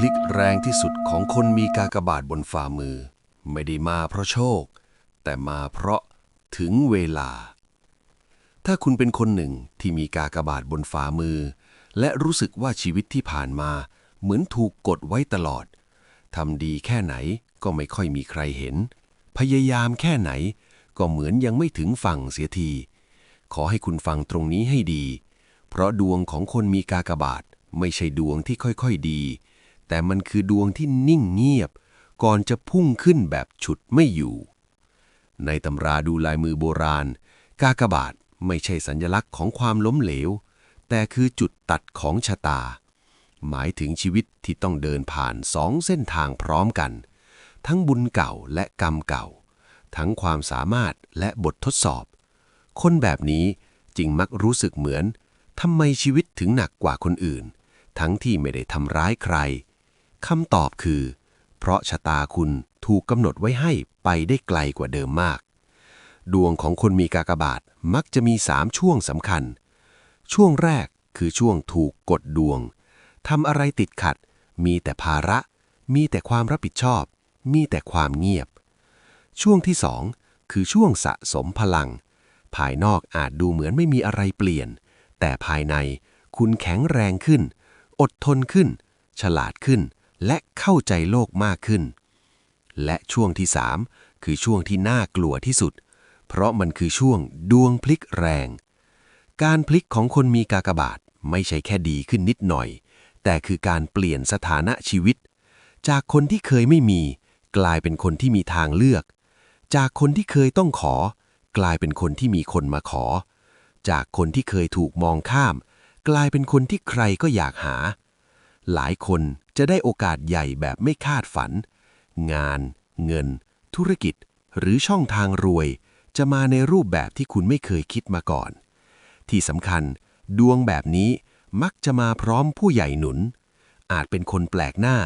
พลิกแรงที่สุดของคนมีกากบาทบนฝ่ามือ ไม่ได้มาเพราะโชค แต่มาเพราะถึงเวลา ถ้าคุณเป็นคนหนึ่งที่มีกากบาทบนฝ่ามือ และรู้สึกว่าชีวิตที่ผ่านมา เหมือนถูกกดไว้ตลอดทำดีแค่ไหนก็ไม่ค่อยมีใครเห็น พยายามแค่ไหน ก็เหมือนยังไม่ถึงฝั่งเสียที ขอให้คุณฟังตรงนี้ให้ดี เพราะดวงของคนมีกากบาทไม่ใช่ดวงที่ค่อยๆดี แต่มันคือดวงที่นิ่งเงียบ ก่อนจะพุ่งขึ้นแบบฉุดไม่อยู่ ในตำราดูลายมือโบราณ กากบาทไม่ใช่สัญลักษณ์ของความล้มเหลว แต่คือจุดตัดของชะตา หมายถึงชีวิตที่ต้องเดินผ่านสองเส้นทางพร้อมกัน ทั้งบุญเก่าและกรรมเก่า ทั้งความสามารถและบททดสอบ คนแบบนี้จึงมักรู้สึกเหมือนทำไมชีวิตถึงหนักกว่าคนอื่น ทั้งที่ไม่ได้ทำร้ายใคร คำตอบคือ เพราะชะตาคุณถูกกำหนดไว้ให้ไปได้ไกลกว่าเดิมมาก ดวงของคนมีกากบาทมักจะมีสามช่วงสำคัญ ช่วงแรกคือช่วงถูกกดดวงทำอะไรติดขัด มีแต่ภาระ มีแต่ความรับผิดชอบ มีแต่ความเงียบ ช่วงที่สองคือช่วงสะสมพลัง ภายนอกอาจดูเหมือนไม่มีอะไรเปลี่ยน แต่ภายในคุณแข็งแรงขึ้น อดทนขึ้น ฉลาดขึ้น และเข้าใจโลกมากขึ้น และช่วงที่สามคือช่วงที่น่ากลัวที่สุด เพราะมันคือช่วงดวงพลิกแรง การพลิกของคนมีกากบาทไม่ใช่แค่ดีขึ้นนิดหน่อย แต่คือการเปลี่ยนสถานะชีวิต จากคนที่เคยไม่มี กลายเป็นคนที่มีทางเลือก จากคนที่เคยต้องขอ กลายเป็นคนที่มีคนมาขอ จากคนที่เคยถูกมองข้าม กลายเป็นคนที่ใครก็อยากหา หลายคนจะได้โอกาสใหญ่แบบไม่คาดฝัน งาน เงิน ธุรกิจ หรือช่องทางรวย จะมาในรูปแบบที่คุณไม่เคยคิดมาก่อน ที่สำคัญ ดวงแบบนี้มักจะมาพร้อมผู้ใหญ่หนุน อาจเป็นคนแปลกหน้า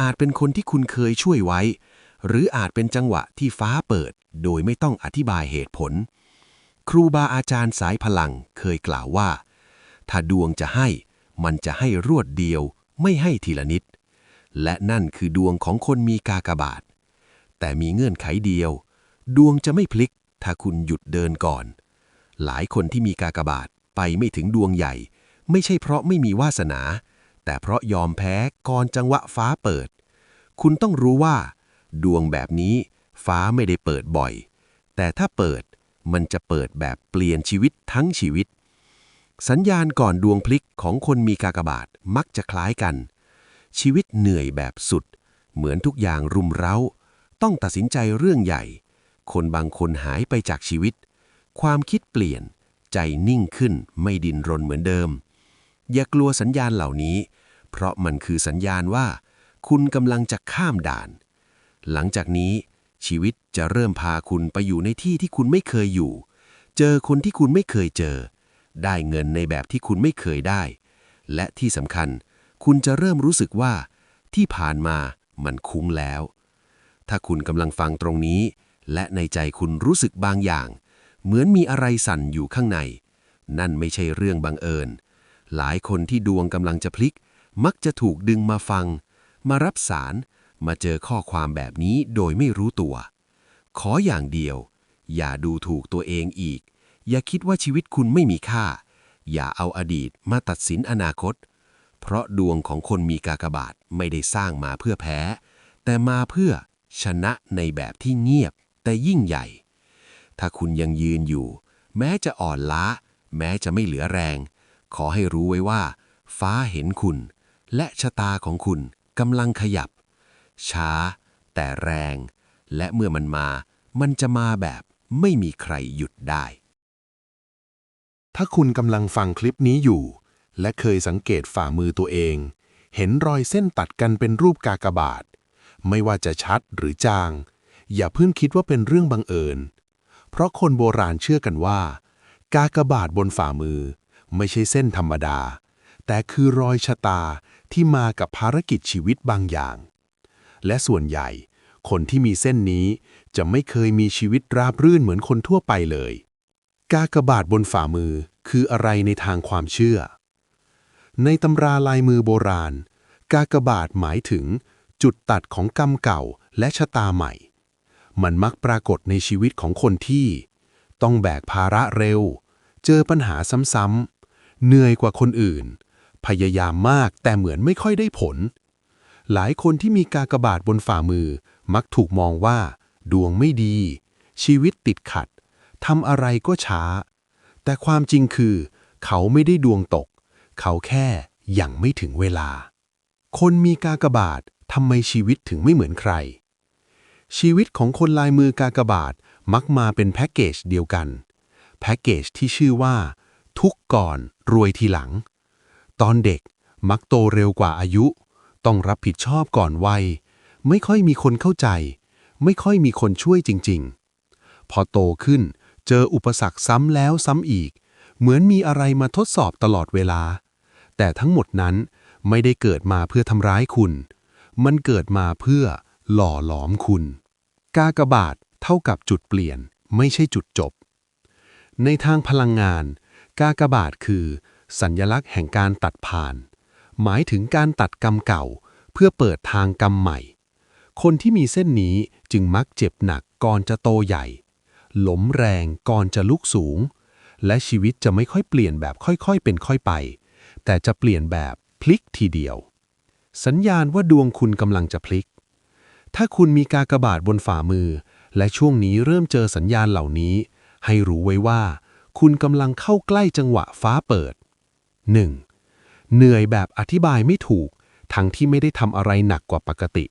อาจเป็นคนที่คุณเคยช่วยไว้ หรืออาจเป็นจังหวะที่ฟ้าเปิด โดยไม่ต้องอธิบายเหตุผล ครูบาอาจารย์สายพลังเคยกล่าวว่า ถ้าดวงจะให้ มันจะให้รวดเดียว ไม่ให้ทีละนิด และนั่นคือดวงของคนมีกากบาท แต่มีเงื่อนไขเดียว ดวงจะไม่พลิก ถ้าคุณหยุดเดินก่อน หลายคนที่มีกากบาทไปไม่ถึงดวงใหญ่ ไม่ใช่เพราะไม่มีวาสนา แต่เพราะยอมแพ้ก่อนจังหวะฟ้าเปิด คุณต้องรู้ว่า ดวงแบบนี้ฟ้าไม่ได้เปิดบ่อย แต่ถ้าเปิดมันจะเปิดแบบเปลี่ยนชีวิตทั้งชีวิต สัญญาณก่อนดวงพลิกของคนมีกากบาทมักจะคล้ายกัน ชีวิตเหนื่อยแบบสุด เหมือนทุกอย่างรุมเร้า ต้องตัดสินใจเรื่องใหญ่ คนบางคนหายไปจากชีวิต ความคิดเปลี่ยน ใจนิ่งขึ้นไม่ดินรนเหมือนเดิม อย่ากลัวสัญญาณเหล่านี้ เพราะมันคือสัญญาณว่า คุณกำลังจะข้ามด่าน หลังจากนี้ ชีวิตจะเริ่มพาคุณไปอยู่ในที่ที่คุณไม่เคยอยู่ เจอคนที่คุณไม่เคยเจอ ได้เงินในแบบที่คุณไม่เคยได้ และที่สำคัญ คุณจะเริ่มรู้สึกว่า ที่ผ่านมามันคุ้งแล้ว ถ้าคุณกำลังฟังตรงนี้ และในใจคุณรู้สึกบางอย่าง เหมือนมีอะไรสั่นอยู่ข้างใน นั่นไม่ใช่เรื่องบังเอิญ หลายคนที่ดวงกำลังจะพลิก มักจะถูกดึงมาฟัง มารับสารมาเจอข้อความแบบนี้โดยไม่รู้ตัว ขออย่างเดียว อย่าดูถูกตัวเองอีก อย่าคิดว่าชีวิตคุณไม่มีค่า อย่าเอาอดีตมาตัดสินอนาคต เพราะดวงของคนมีกากบาทไม่ได้สร้างมาเพื่อแพ้ แต่มาเพื่อชนะในแบบที่เงียบแต่ยิ่งใหญ่ ถ้าคุณยังยืนอยู่ แม้จะอ่อนล้า แม้จะไม่เหลือแรง ขอให้รู้ไว้ว่า ฟ้าเห็นคุณ และชะตาของคุณกำลังขยับ ช้า แต่แรง และเมื่อมันมา มันจะมาแบบไม่มีใครหยุดได้ ถ้าคุณกำลังฟังคลิปนี้อยู่ และเคยสังเกตฝ่ามือตัวเอง เห็นรอยเส้นตัดกันเป็นรูปกากบาท ไม่ว่าจะชัดหรือจาง อย่าเพิ่งคิดว่าเป็นเรื่องบังเอิญ เพราะคนโบราณเชื่อกันว่า กากบาทบนฝ่ามือ ไม่ใช่เส้นธรรมดา แต่คือรอยชะตาที่มากับภารกิจชีวิตบางอย่าง และส่วนใหญ่ คนที่มีเส้นนี้จะไม่เคยมีชีวิตราบรื่นเหมือนคนทั่วไปเลย กากบาทบนฝ่ามือคืออะไรในทางความเชื่อ ในตำราลายมือโบราณ กากบาทหมายถึง จุดตัดของกรรมเก่าและชะตาใหม่ มันมักปรากฏในชีวิตของคนที่ ต้องแบกภาระเร็ว เจอปัญหาซ้ำๆ เหนื่อยกว่าคนอื่น พยายามมากแต่เหมือนไม่ค่อยได้ผล หลายคนที่มีกากบาทบนฝ่ามือมักถูกมองว่า ดวงไม่ดี ชีวิตติดขัด ทำอะไรก็ช้า แต่ความจริงคือ เขาไม่ได้ดวงตก เขาแค่ยังไม่ถึงเวลา คนมีกากบาททำไมชีวิตถึงไม่เหมือนใคร ชีวิตของคนลายมือกากบาทมักมาเป็นแพ็กเกจเดียวกัน แพ็กเกจที่ชื่อว่า ทุกก่อนรวยทีหลัง ตอนเด็กมักโตเร็วกว่าอายุ ต้องรับผิดชอบก่อนวัย ไม่ค่อยมีคนเข้าใจ ไม่ค่อยมีคนช่วยจริง ๆ พอโตขึ้น เจออุปสรรคซ้ำแล้วซ้ำอีก เหมือนมีอะไรมาทดสอบตลอดเวลา แต่ทั้งหมดนั้นไม่ได้เกิดมาเพื่อทำร้ายคุณ มันเกิดมาเพื่อหล่อหลอมคุณ กากบาทเท่ากับจุดเปลี่ยน ไม่ใช่จุดจบ ในทางพลังงาน กากบาทคือ สัญญลักษณ์แห่งการตัดผ่าน หมายถึงการตัดกรรมเก่า เพื่อเปิดทางกรรมใหม่ คนที่มีเส้นนี้จึงมักเจ็บหนักก่อนจะโตใหญ่ หลมแรงก่อนจะลุกสูง และชีวิตจะไม่ค่อยเปลี่ยนแบบค่อยๆ เป็นค่อยไป แต่จะเปลี่ยนแบบพลิกทีเดียว สัญญาณว่าดวงคุณกำลังจะพลิก ถ้าคุณมีกากบาทบนฝ่ามือ และช่วงนี้เริ่มเจอสัญญาณเหล่านี้ ให้รู้ไว้ว่า คุณกำลังเข้าใกล้จังหวะฟ้าเปิด 1. เหนื่อยแบบอธิบายไม่ถูก ทั้งที่ไม่ได้ทำอะไรหนักกว่าปกติ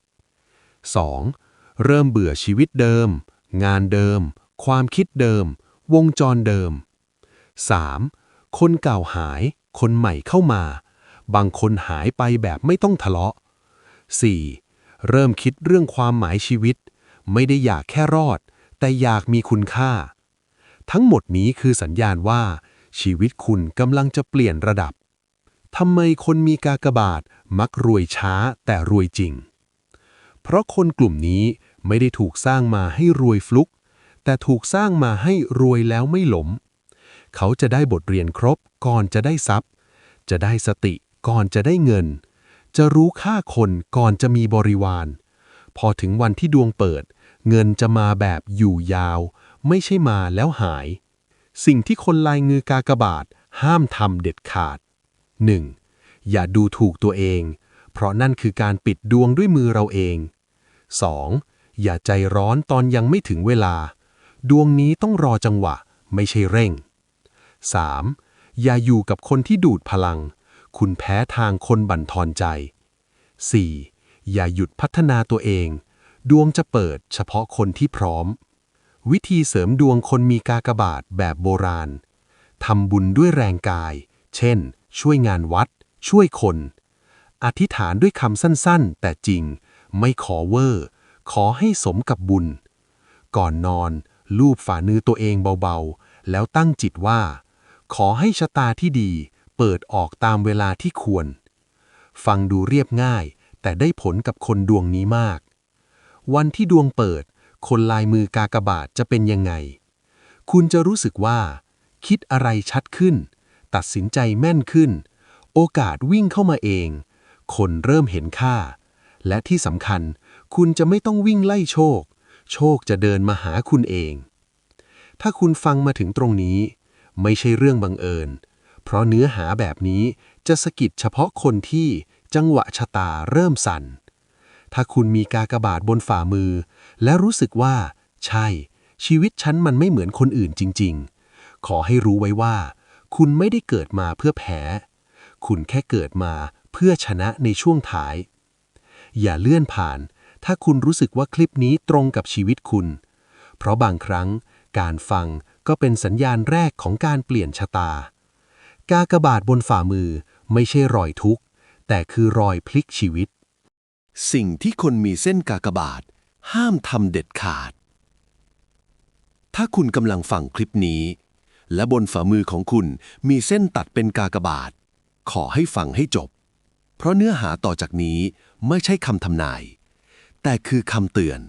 2. เริ่มเบื่อชีวิตเดิม งานเดิม ความคิดเดิม วงจรเดิม 3. คนเก่าหาย คนใหม่เข้ามา บางคนหายไปแบบไม่ต้องทะเลาะ 4. เริ่มคิดเรื่องความหมายชีวิต ไม่ได้อยากแค่รอด แต่อยากมีคุณค่า ทั้งหมดนี้คือสัญญาณว่า ชีวิตคุณกำลังจะเปลี่ยนระดับทำไมคนมีกากบาทมักรวยช้าแต่รวยจริง เพราะคนกลุ่มนี้ไม่ได้ถูกสร้างมาให้รวยฟลุก แต่ถูกสร้างมาให้รวยแล้วไม่หลม เขาจะได้บทเรียนครบก่อนจะได้ทรัพย์ จะได้สติก่อนจะได้เงิน จะรู้ค่าคนก่อนจะมีบริวาร พอถึงวันที่ดวงเปิด เงินจะมาแบบอยู่ยาว ไม่ใช่มาแล้วหาย สิ่งที่คนลายงือกากบาทห้ามทำเด็ดขาด 1. อย่าดูถูกตัวเอง เพราะนั่นคือการปิดดวงด้วยมือเราเอง 2. อย่าใจร้อนตอนยังไม่ถึงเวลา ดวงนี้ต้องรอจังหวะ ไม่ใช่เร่ง 3. อย่าอยู่กับคนที่ดูดพลัง คุณแพ้ทางคนบั่นทอนใจ 4. อย่าหยุดพัฒนาตัวเอง ดวงจะเปิดเฉพาะคนที่พร้อม วิธีเสริมดวงคนมีกากบาทแบบโบราณทำบุญด้วยแรงกาย เช่น ช่วยงานวัด ช่วยคน อธิษฐานด้วยคำสั้นๆ แต่จริง ไม่ขอเวอร์ ขอให้สมกับบุญ ก่อนนอน ลูบฝ่ามือตัวเองเบาๆ แล้วตั้งจิตว่า ขอให้ชะตาที่ดี เปิดออกตามเวลาที่ควร ฟังดูเรียบง่าย แต่ได้ผลกับคนดวงนี้มาก วันที่ดวงเปิด คนลายมือกากบาทจะเป็นยังไง คุณจะรู้สึกว่า คิดอะไรชัดขึ้น ตัดสินใจแม่นขึ้น โอกาสวิ่งเข้ามาเอง คนเริ่มเห็นค่า และที่สำคัญ คุณจะไม่ต้องวิ่งไล่โชค โชคจะเดินมาหาคุณเอง ถ้าคุณฟังมาถึงตรงนี้ ไม่ใช่เรื่องบังเอิญ เพราะเนื้อหาแบบนี้จะสะกิดเฉพาะคนที่จังหวะชะตาเริ่มสั่น ถ้าคุณมีกากบาทบนฝ่ามือ และรู้สึกว่า ใช่ ชีวิตฉันมันไม่เหมือนคนอื่นจริง ๆ ขอให้รู้ไว้ว่า คุณไม่ได้เกิดมาเพื่อแพ้ คุณแค่เกิดมาเพื่อชนะในช่วงท้าย อย่าเลื่อนผ่าน ถ้าคุณรู้สึกว่าคลิปนี้ตรงกับชีวิตคุณ เพราะบางครั้งการฟังก็เป็นสัญญาณแรกของการเปลี่ยนชะตา กากบาทบนฝ่ามือไม่ใช่รอยทุกข์ แต่คือรอยพลิกชีวิต สิ่งที่คนมีเส้นกากบาท ห้ามทำเด็ดขาด ถ้าคุณกำลังฟังคลิปนี้ และบนฝ่ามือของคุณมีเส้นตัดเป็นกากบาท ขอให้ฟังให้จบ เพราะเนื้อหาต่อจากนี้ไม่ใช่คำทำนาย แต่คือคำเตือน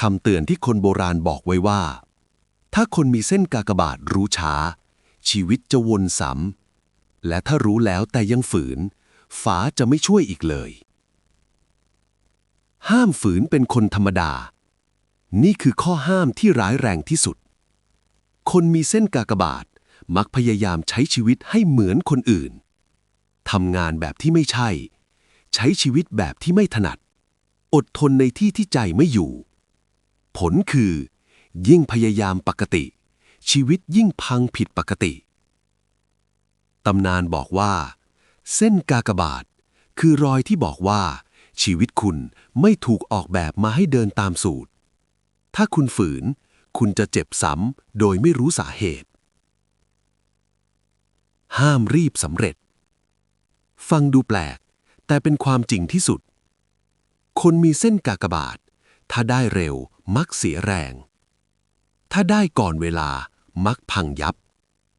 คำเตือนที่คนโบราณบอกไว้ว่า ถ้าคนมีเส้นกากบาทรู้ช้า ชีวิตจะวนซ้ำและถ้ารู้แล้วแต่ยังฝืนฟ้าจะไม่ช่วยอีกเลย ห้ามฝืนเป็นคนธรรมดา นี่คือข้อห้ามที่ร้ายแรงที่สุด คนมีเส้นกากบาทมักพยายามใช้ชีวิตให้เหมือนคนอื่นทำงานแบบที่ไม่ใช่ ใช้ชีวิตแบบที่ไม่ถนัด อดทนในที่ที่ใจไม่อยู่ ผลคือ ยิ่งพยายามปกติ ชีวิตยิ่งพังผิดปกติ ตำนานบอกว่า เส้นกากบาท คือรอยที่บอกว่า ชีวิตคุณไม่ถูกออกแบบมาให้เดินตามสูตร ถ้าคุณฝืน คุณจะเจ็บซ้ำโดยไม่รู้สาเหตุ ห้ามรีบสำเร็จ ฟังดูแปลก แต่เป็นความจริงที่สุด คนมีเส้นกากบาท ถ้าได้เร็วมักเสียแรง ถ้าได้ก่อนเวลามักพังยับ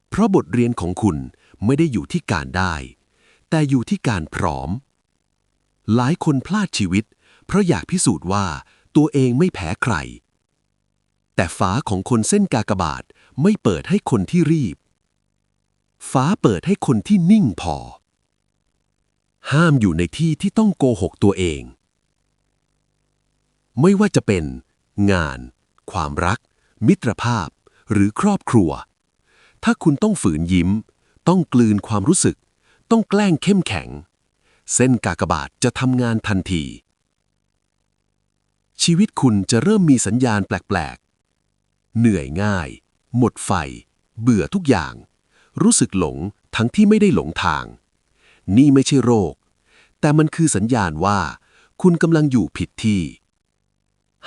เพราะบทเรียนของคุณไม่ได้อยู่ที่การได้ แต่อยู่ที่การพร้อม หลายคนพลาดชีวิต เพราะอยากพิสูจน์ว่าตัวเองไม่แพ้ใคร แต่ฟ้าของคนเส้นกากบาทไม่เปิดให้คนที่รีบ ฟ้าเปิดให้คนที่นิ่งพอ ห้ามอยู่ในที่ที่ต้องโกหกตัวเอง ไม่ว่าจะเป็น งาน ความรัก มิตรภาพ หรือครอบครัว ถ้าคุณต้องฝืนยิ้ม ต้องกลืนความรู้สึก ต้องแกล้งเข้มแข็ง เส้นกากบาทจะทำงานทันที ชีวิตคุณจะเริ่มมีสัญญาณแปลกๆ เหนื่อยง่าย หมดไฟ เบื่อทุกอย่าง รู้สึกหลงทั้งที่ไม่ได้หลงทาง นี่ไม่ใช่โรค แต่มันคือสัญญาณว่า คุณกำลังอยู่ผิดที่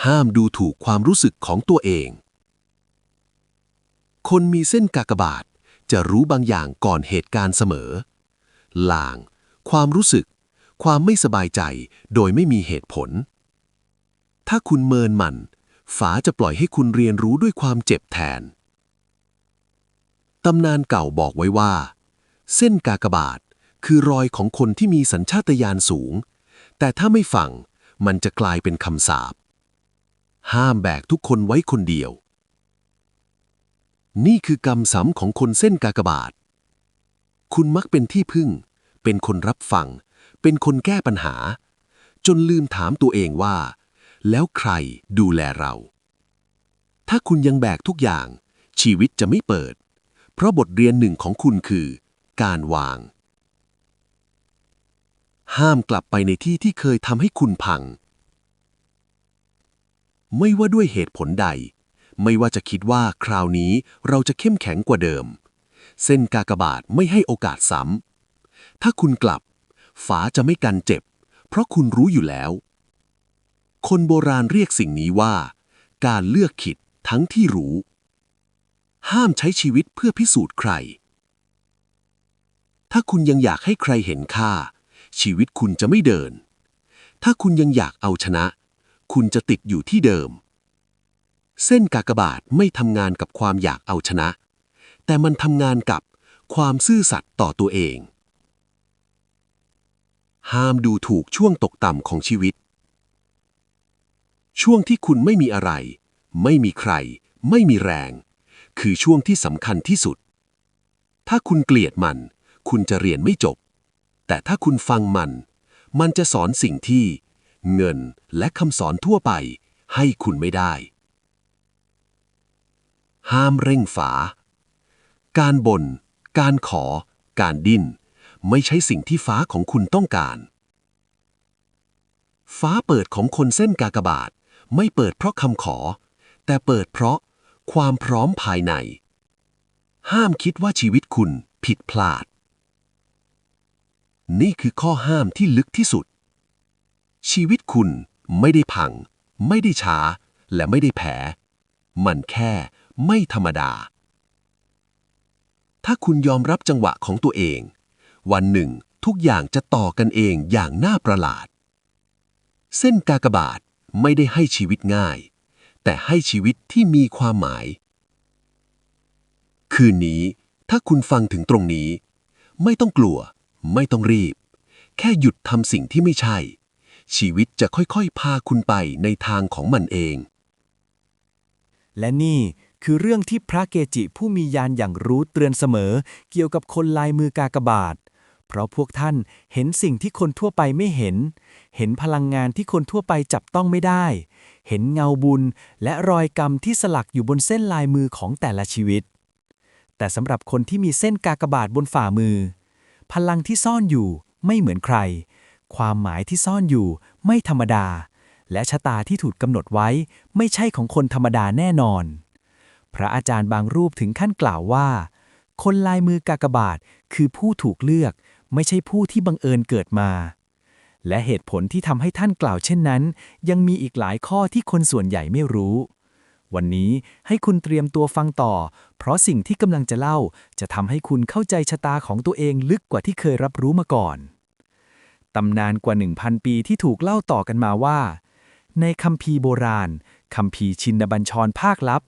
ห้ามดูถูกความรู้สึกของตัวเอง คนมีเส้นกากบาทจะรู้บางอย่างก่อนเหตุการณ์เสมอ ลาง ความรู้สึก ความไม่สบายใจโดยไม่มีเหตุผล ถ้าคุณเมินมันฟ้าจะปล่อยให้คุณเรียนรู้ด้วยความเจ็บแทน ตำนานเก่าบอกไว้ว่า เส้นกากบาทคือรอยของคนที่มีสัญชาตญาณสูง แต่ถ้าไม่ฟังมันจะกลายเป็นคำสาป ห้ามแบกทุกคนไว้คนเดียว นี่คือกรรมสำของคนเส้นกากบาท คุณมักเป็นที่พึ่ง เป็นคนรับฟัง เป็นคนแก้ปัญหา จนลืมถามตัวเองว่า แล้วใครดูแลเรา ถ้าคุณยังแบกทุกอย่าง ชีวิตจะไม่เปิด เพราะบทเรียนหนึ่งของคุณคือ การวาง ห้ามกลับไปในที่ที่เคยทำให้คุณพัง ไม่ว่าด้วยเหตุผลใด ไม่ว่าจะคิดว่าคราวนี้เราจะเข้มแข็งกว่าเดิม เส้นกากบาทไม่ให้โอกาสซ้ำ ถ้าคุณกลับ ฝาจะไม่กันเจ็บ เพราะคุณรู้อยู่แล้ว คนโบราณเรียกสิ่งนี้ว่า การเลือกขิดทั้งที่รู้ ห้ามใช้ชีวิตเพื่อพิสูจน์ใคร ถ้าคุณยังอยากให้ใครเห็นค่า ชีวิตคุณจะไม่เดิน ถ้าคุณยังอยากเอาชนะ คุณจะติดอยู่ที่เดิม เส้นกากบาทไม่ทำงานกับความอยากเอาชนะ แต่มันทำงานกับความซื่อสัตย์ต่อตัวเอง ห้ามดูถูกช่วงตกต่ำของชีวิต ช่วงที่คุณไม่มีอะไร ไม่มีใคร ไม่มีแรง คือช่วงที่สำคัญที่สุด ถ้าคุณเกลียดมัน คุณจะเรียนไม่จบ แต่ถ้าคุณฟังมัน มันจะสอนสิ่งที่ เงินและคำสอนทั่วไปให้คุณไม่ได้ ห้ามเร่งฝา การบน่น การขอ การดิ้น ไม่ใช่สิ่งที่ฟ้าของคุณต้องการ ฟ้าเปิดของคนเส้นกากบาท ไม่เปิดเพราะคำขอ แต่เปิดเพราะความพร้อมภายใน ห้ามคิดว่าชีวิตคุณผิดพลาด นี่คือข้อห้ามที่ลึกที่สุด ชีวิตคุณไม่ได้พัง ไม่ได้ช้า และไม่ได้แพ้มันแค่ไม่ธรรมดา ถ้าคุณยอมรับจังหวะของตัวเอง วันหนึ่งทุกอย่างจะต่อกันเองอย่างน่าประหลาด เส้นกากบาทไม่ได้ให้ชีวิตง่าย แต่ให้ชีวิตที่มีความหมาย คืนนี้ถ้าคุณฟังถึงตรงนี้ ไม่ต้องกลัว ไม่ต้องรีบ แค่หยุดทำสิ่งที่ไม่ใช่ ชีวิตจะค่อยๆ พาคุณไปในทางของมันเอง และนี่คือเรื่องที่พระเกจิผู้มียานอย่างรู้เตือนเสมอ เกี่ยวกับคนลายมือกากบาท เพราะพวกท่านเห็นสิ่งที่คนทั่วไปไม่เห็น เห็นพลังงานที่คนทั่วไปจับต้องไม่ได้ เห็นเงาบุญและรอยกรรมที่สลักอยู่บนเส้นลายมือของแต่ละชีวิต แต่สำหรับคนที่มีเส้นกากบาทบนฝ่ามือ พลังที่ซ่อนอยู่ไม่เหมือนใคร ความหมายที่ซ่อนอยู่ไม่ธรรมดา และชะตาที่ถูกกำหนดไว้ไม่ใช่ของคนธรรมดาแน่นอน พระอาจารย์บางรูปถึงขั้นกล่าวว่า คนลายมือกากบาทคือผู้ถูกเลือก ไม่ใช่ผู้ที่บังเอิญเกิดมา และเหตุผลที่ทำให้ท่านกล่าวเช่นนั้น ยังมีอีกหลายข้อที่คนส่วนใหญ่ไม่รู้วันนี้ให้คุณเตรียมตัวฟังต่อ เพราะสิ่งที่กำลังจะเล่า จะทำให้คุณเข้าใจชะตาของตัวเองลึกกว่าที่เคยรับรู้มาก่อน ตำนานกว่า 1,000 ปีที่ถูกเล่าต่อกันมาว่า ในคัมภีร์โบราณคัมภีร์ชินบัญชรภาคลับ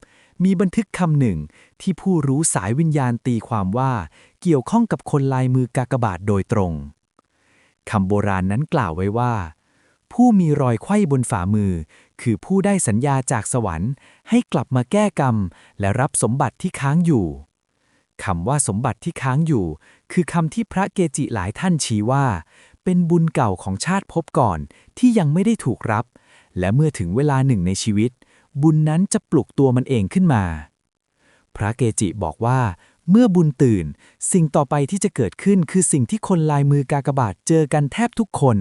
มีบันทึกคำหนึ่งที่ผู้รู้สายวิญญาณตีความว่าเกี่ยวข้องกับคนลายมือกากบาทโดยตรงคำโบราณนั้นกล่าวไว้ว่า ผู้มีรอยไขว้บนฝ่ามือ คือผู้ได้สัญญาจากสวรรค์ ให้กลับมาแก้กรรม และรับสมบัติที่ค้างอยู่คำว่าสมบัติที่ค้างอยู่ คือคำที่พระเกจิหลายท่านชี้ว่า เป็นบุญเก่าของชาติภพก่อนที่ยังไม่ได้ถูกรับ และเมื่อถึงเวลาหนึ่งในชีวิต บุญนั้นจะปลุกตัวมันเองขึ้นมา พระเกจิบอกว่า เมื่อบุญตื่น สิ่งต่อไปที่จะเกิดขึ้นคือสิ่งที่คนลายมือกากบาทเจอกันแทบทุกคน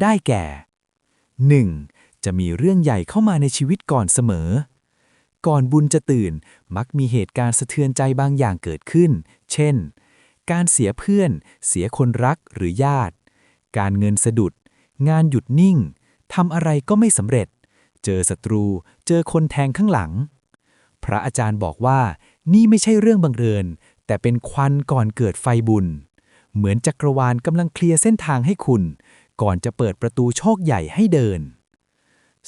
ได้แก่ 1. จะมีเรื่องใหญ่เข้ามาในชีวิตก่อนเสมอก่อนบุญจะตื่น มักมีเหตุการณ์สะเทือนใจบางอย่างเกิดขึ้น เช่น การเสียเพื่อน เสียคนรักหรือญาติ การเงินสะดุด งานหยุดนิ่งทำอะไรก็ไม่สำเร็จ เจอศัตรู เจอคนแทงข้างหลัง พระอาจารย์บอกว่านี่ไม่ใช่เรื่องบังเอิญ แต่เป็นควันก่อนเกิดไฟบุญ เหมือนจักรวาลกำลังเคลียร์เส้นทางให้คุณ ก่อนจะเปิดประตูโชคใหญ่ให้เดิน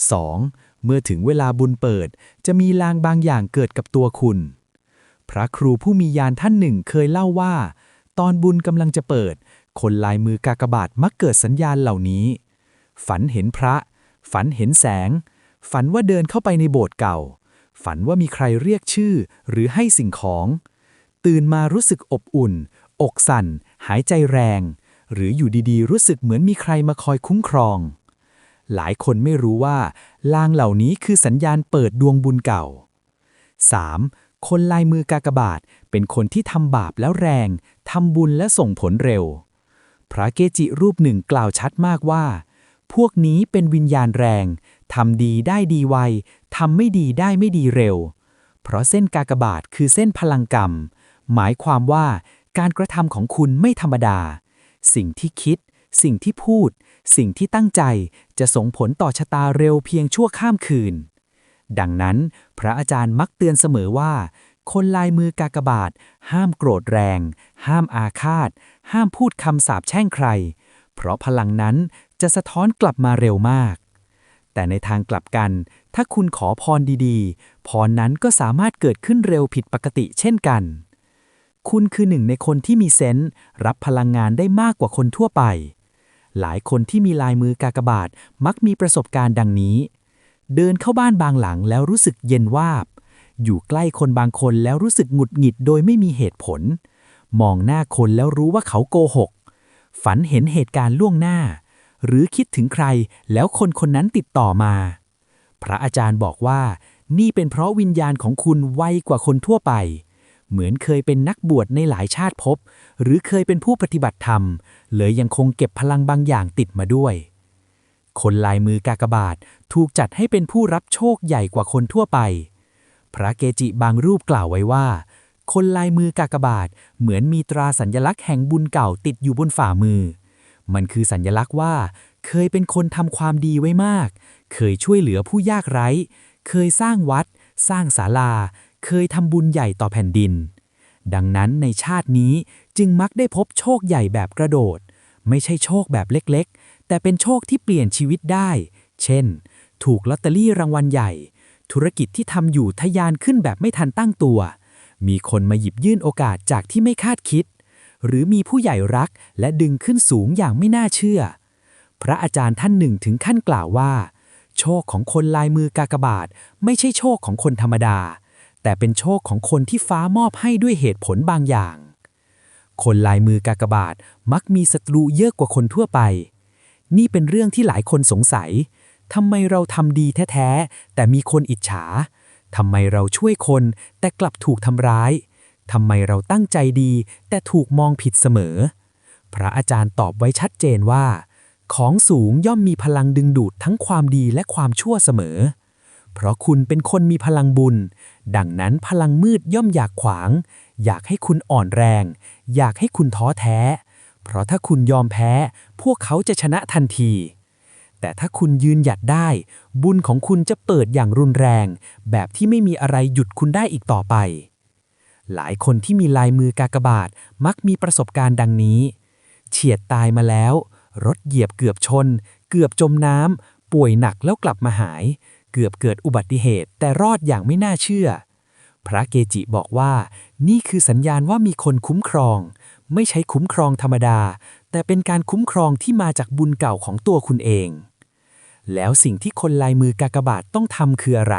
2. เมื่อถึงเวลาบุญเปิด จะมีลางบางอย่างเกิดกับตัวคุณ พระครูผู้มียานท่านหนึ่งเคยเล่าว่า ตอนบุญกำลังจะเปิด คนลายมือกากบาทมักเกิดสัญญาณเหล่านี้ ฝันเห็นพระ ฝันเห็นแสง ฝันว่าเดินเข้าไปในโบสถ์เก่า ฝันว่ามีใครเรียกชื่อหรือให้สิ่งของ ตื่นมารู้สึกอบอุ่น อกสั่น หายใจแรง หรืออยู่ดีๆ รู้สึกเหมือนมีใครมาคอยคุ้มครอง หลายคนไม่รู้ว่า ลางเหล่านี้คือสัญญาณเปิดดวงบุญเก่า 3. คนลายมือกากบาทเป็นคนที่ทำบาปแล้วแรง ทำบุญและส่งผลเร็ว พระเกจิรูปหนึ่งกล่าวชัดมากว่า พวกนี้เป็นวิญญาณแรงทำดีได้ดีไวทำไม่ดีได้ไม่ดีเร็ว เพราะเส้นกากบาทคือเส้นพลังกรรม หมายความว่าการกระทำของคุณไม่ธรรมดา สิ่งที่คิด สิ่งที่พูด สิ่งที่ตั้งใจจะส่งผลต่อชะตาเร็วเพียงชั่วข้ามคืน ดังนั้น พระอาจารย์มักเตือนเสมอว่า คนลายมือกากบาท ห้ามโกรธแรง ห้ามอาฆาต ห้ามพูดคำสาปแช่งใคร เพราะพลังนั้นจะสะท้อนกลับมาเร็วมาก แต่ในทางกลับกัน ถ้าคุณขอพรดีๆ พรนั้นก็สามารถเกิดขึ้นเร็วผิดปกติเช่นกัน คุณคือหนึ่งในคนที่มีเซนส์รับพลังงานได้มากกว่าคนทั่วไป หลายคนที่มีลายมือกากบาทมักมีประสบการณ์ดังนี้ เดินเข้าบ้านบางหลังแล้วรู้สึกเย็นวาบ อยู่ใกล้คนบางคนแล้วรู้สึกหงุดหงิดโดยไม่มีเหตุผล มองหน้าคนแล้วรู้ว่าเขาโกหก ฝันเห็นเหตุการณ์ล่วงหน้า หรือคิดถึงใครแล้วคนคนนั้นติดต่อมา พระอาจารย์บอกว่า นี่เป็นเพราะวิญญาณของคุณไวกว่าคนทั่วไป เหมือนเคยเป็นนักบวชในหลายชาติภพหรือเคยเป็นผู้ปฏิบัติธรรม เลยยังคงเก็บพลังบางอย่างติดมาด้วยคนลายมือกากบาทถูกจัดให้เป็นผู้รับโชคใหญ่กว่าคนทั่วไป พระเกจิบางรูปกล่าวไว้ว่า คนลายมือกากบาท เหมือนมีตราสัญลักษณ์แห่งบุญเก่าติดอยู่บนฝ่ามือ มันคือสัญลักษณ์ว่า เคยเป็นคนทำความดีไว้มาก เคยช่วยเหลือผู้ยากไร้ เคยสร้างวัด สร้างศาลา เคยทำบุญใหญ่ต่อแผ่นดิน ดังนั้นในชาตินี้จึงมักได้พบโชคใหญ่แบบกระโดด ไม่ใช่โชคแบบเล็กๆ แต่เป็นโชคที่เปลี่ยนชีวิตได้ เช่น ถูกลอตเตอรี่รางวัลใหญ่ ธุรกิจที่ทำอยู่ทะยานขึ้นแบบไม่ทันตั้งตัว มีคนมาหยิบยื่นโอกาสจากที่ไม่คาดคิด หรือมีผู้ใหญ่รักและดึงขึ้นสูงอย่างไม่น่าเชื่อ พระอาจารย์ท่านหนึ่งถึงขั้นกล่าวว่า โชคของคนลายมือกากบาท ไม่ใช่โชคของคนธรรมดา แต่เป็นโชคของคนที่ฟ้ามอบให้ด้วยเหตุผลบางอย่าง คนลายมือกากบาทมักมีศัตรูเยอะกว่าคนทั่วไป นี่เป็นเรื่องที่หลายคนสงสัยทำไมเราทำดีแท้ ๆ แต่มีคนอิจฉา ทำไมเราช่วยคนแต่กลับถูกทำร้าย ทำไมเราตั้งใจดี แต่ถูกมองผิดเสมอ พระอาจารย์ตอบไว้ชัดเจนว่า ของสูงย่อมมีพลังดึงดูดทั้งความดีและความชั่วเสมอ เพราะคุณเป็นคนมีพลังบุญ ดังนั้นพลังมืดย่อมอยากขวาง อยากให้คุณอ่อนแรง อยากให้คุณท้อแท้ เพราะถ้าคุณยอมแพ้ พวกเขาจะชนะทันที แต่ถ้าคุณยืนหยัดได้ บุญของคุณจะเปิดอย่างรุนแรง แบบที่ไม่มีอะไรหยุดคุณได้อีกต่อไป หลายคนที่มีลายมือกากบาทมักมีประสบการณ์ดังนี้ เฉียดตายมาแล้ว รถเหยียบเกือบชน เกือบจมน้ำป่วยหนักแล้วกลับมาหาย เกือบเกิดอุบัติเหตุแต่รอดอย่างไม่น่าเชื่อ พระเกจิบอกว่า นี่คือสัญญาณว่ามีคนคุ้มครอง ไม่ใช่คุ้มครองธรรมดา แต่เป็นการคุ้มครองที่มาจากบุญเก่าของตัวคุณเอง แล้วสิ่งที่คนลายมือกากบาทต้องทำคืออะไร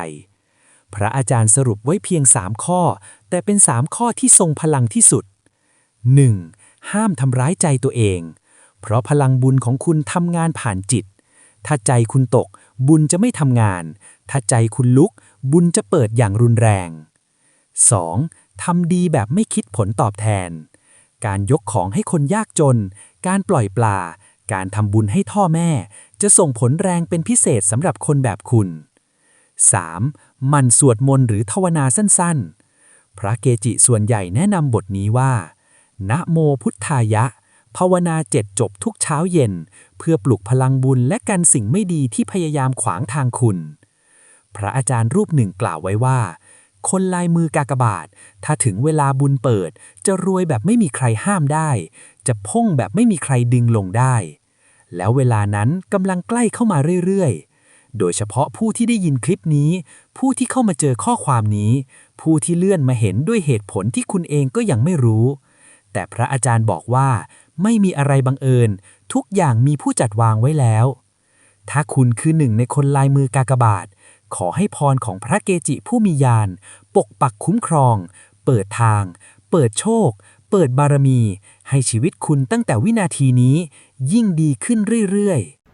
พระอาจารย์สรุปไว้เพียง 3 ข้อ แต่เป็น 3 ข้อที่ทรงพลังที่สุด 1. ห้ามทำร้ายใจตัวเอง เพราะพลังบุญของคุณทำงานผ่านจิต ถ้าใจคุณตก บุญจะไม่ทำงาน ถ้าใจคุณลุก บุญจะเปิดอย่างรุนแรง 2. ทำดีแบบไม่คิดผลตอบแทน การยกของให้คนยากจน การปล่อยปลา การทำบุญให้ท่อแม่ จะส่งผลแรงเป็นพิเศษสำหรับคนแบบคุณ 3. มันสวดมนต์หรือภาวนาสั้นๆ พระเกจิส่วนใหญ่แนะนำบทนี้ว่า นะโมพุทธายะ ภาวนาเจ็ดจบทุกเช้าเย็น เพื่อปลุกพลังบุญและกันสิ่งไม่ดีที่พยายามขวางทางคุณ พระอาจารย์รูปหนึ่งกล่าวไว้ว่า คนลายมือกากบาท ถ้าถึงเวลาบุญเปิด จะรวยแบบไม่มีใครห้ามได้ จะพ่งแบบไม่มีใครดึงลงได้ แล้วเวลานั้นกำลังใกล้เข้ามาเรื่อยๆ โดยเฉพาะผู้ที่ได้ยินคลิปนี้ ผู้ที่เข้ามาเจอข้อความนี้ ผู้ที่เลื่อนมาเห็นด้วยเหตุผลที่คุณเองก็ยังไม่รู้ แต่พระอาจารย์บอกว่าไม่มีอะไรบังเอิญ ทุกอย่างมีผู้จัดวางไว้แล้ว ถ้าคุณคือหนึ่งในคนลายมือกากบาท ขอให้พรของพระเกจิผู้มีญาณปกปักคุ้มครอง เปิดทาง เปิดโชค เปิดบารมี ให้ชีวิตคุณตั้งแต่วินาทีนี้ ยิ่งดีขึ้นเรื่อยๆ